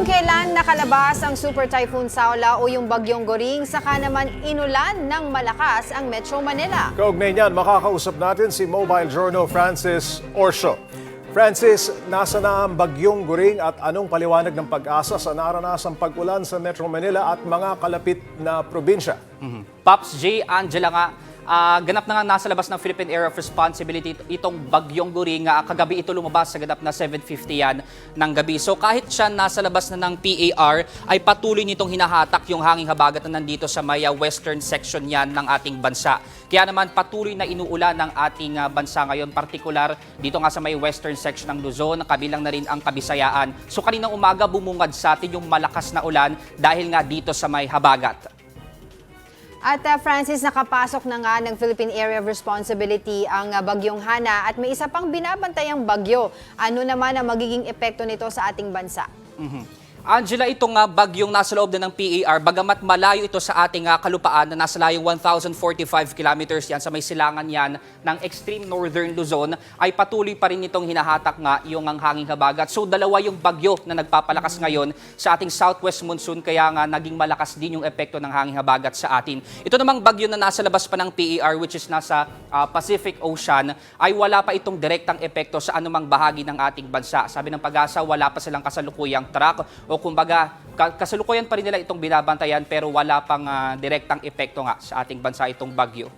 Kung kailan nakalabas ang Super Typhoon Saula o yung Bagyong Goring, saka naman inulan ng malakas ang Metro Manila. Kaugnay niyan, makakausap natin si Mobile Journal Francis Orsho. Francis, nasa na ang bagyong guring at anong paliwanag ng pag-asa sa naranasang pag-ulan sa Metro Manila at mga kalapit na probinsya? Pops J. Angela nga, ah, ganap na nga nasa labas ng Philippine Area of Responsibility it- itong bagyong guri nga kagabi ito lumabas sa ganap na 7.50 yan ng gabi. So kahit siya nasa labas na ng PAR ay patuloy nitong hinahatak yung hanging habagat na nandito sa may ah, western section yan ng ating bansa. Kaya naman patuloy na inuulan ng ating ah, bansa ngayon, partikular dito nga sa may western section ng Luzon, kabilang na rin ang Kabisayaan. So kaninang umaga bumungad sa atin yung malakas na ulan dahil nga dito sa may habagat. At uh, Francis, nakapasok na nga ng Philippine Area of Responsibility ang uh, Bagyong Hana at may isa pang binabantayang bagyo. Ano naman ang magiging epekto nito sa ating bansa? Angela, itong nga bagyong nasa loob na ng PAR, bagamat malayo ito sa ating ah, kalupaan na nasa layong 1,045 kilometers yan sa may silangan yan ng extreme northern Luzon, ay patuloy pa rin itong hinahatak nga yung ang hanging habagat. So dalawa yung bagyo na nagpapalakas ngayon sa ating southwest monsoon, kaya nga naging malakas din yung epekto ng hanging habagat sa atin. Ito namang bagyo na nasa labas pa ng PAR, which is nasa ah, Pacific Ocean, ay wala pa itong direktang epekto sa anumang bahagi ng ating bansa. Sabi ng pag-asa, wala pa silang kasalukuyang track o kumbaga ka- kasalukuyan pa rin nila itong binabantayan pero wala pang ah, direktang epekto nga sa ating bansa itong bagyo.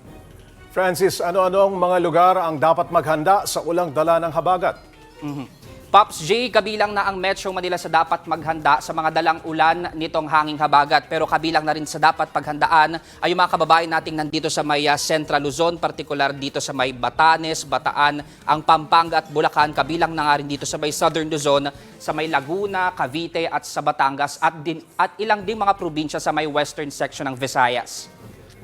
Francis, ano-ano ang mga lugar ang dapat maghanda sa ulang dala ng habagat? Pops J, kabilang na ang Metro Manila sa dapat maghanda sa mga dalang ulan nitong hanging habagat. Pero kabilang na rin sa dapat paghandaan ay yung mga kababayan nating nandito sa may ah, Central Luzon, partikular dito sa may Batanes, Bataan, ang Pampanga at Bulacan. Kabilang na nga rin dito sa may Southern Luzon, sa may Laguna, Cavite at sa Batangas at, din, at ilang ding mga probinsya sa may western section ng Visayas.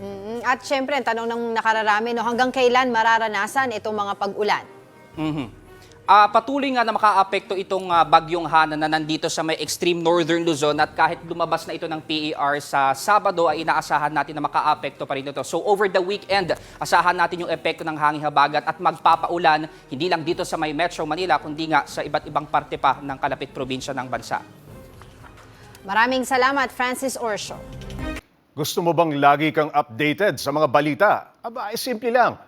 Mm, At syempre, ang tanong ng nakararami, no, hanggang kailan mararanasan itong mga pag-ulan? Mhm. Ah, patuloy nga na makaapekto itong ah, bagyong Hana na nandito sa may extreme northern Luzon at kahit lumabas na ito ng PAR sa Sabado ay inaasahan natin na makaapekto pa rin ito. So over the weekend, asahan natin yung epekto ng hanging habagat at magpapaulan hindi lang dito sa may Metro Manila kundi nga sa iba't ibang parte pa ng kalapit probinsya ng bansa. Maraming salamat, Francis Orsho. Gusto mo bang lagi kang updated sa mga balita? Aba, ay simple lang.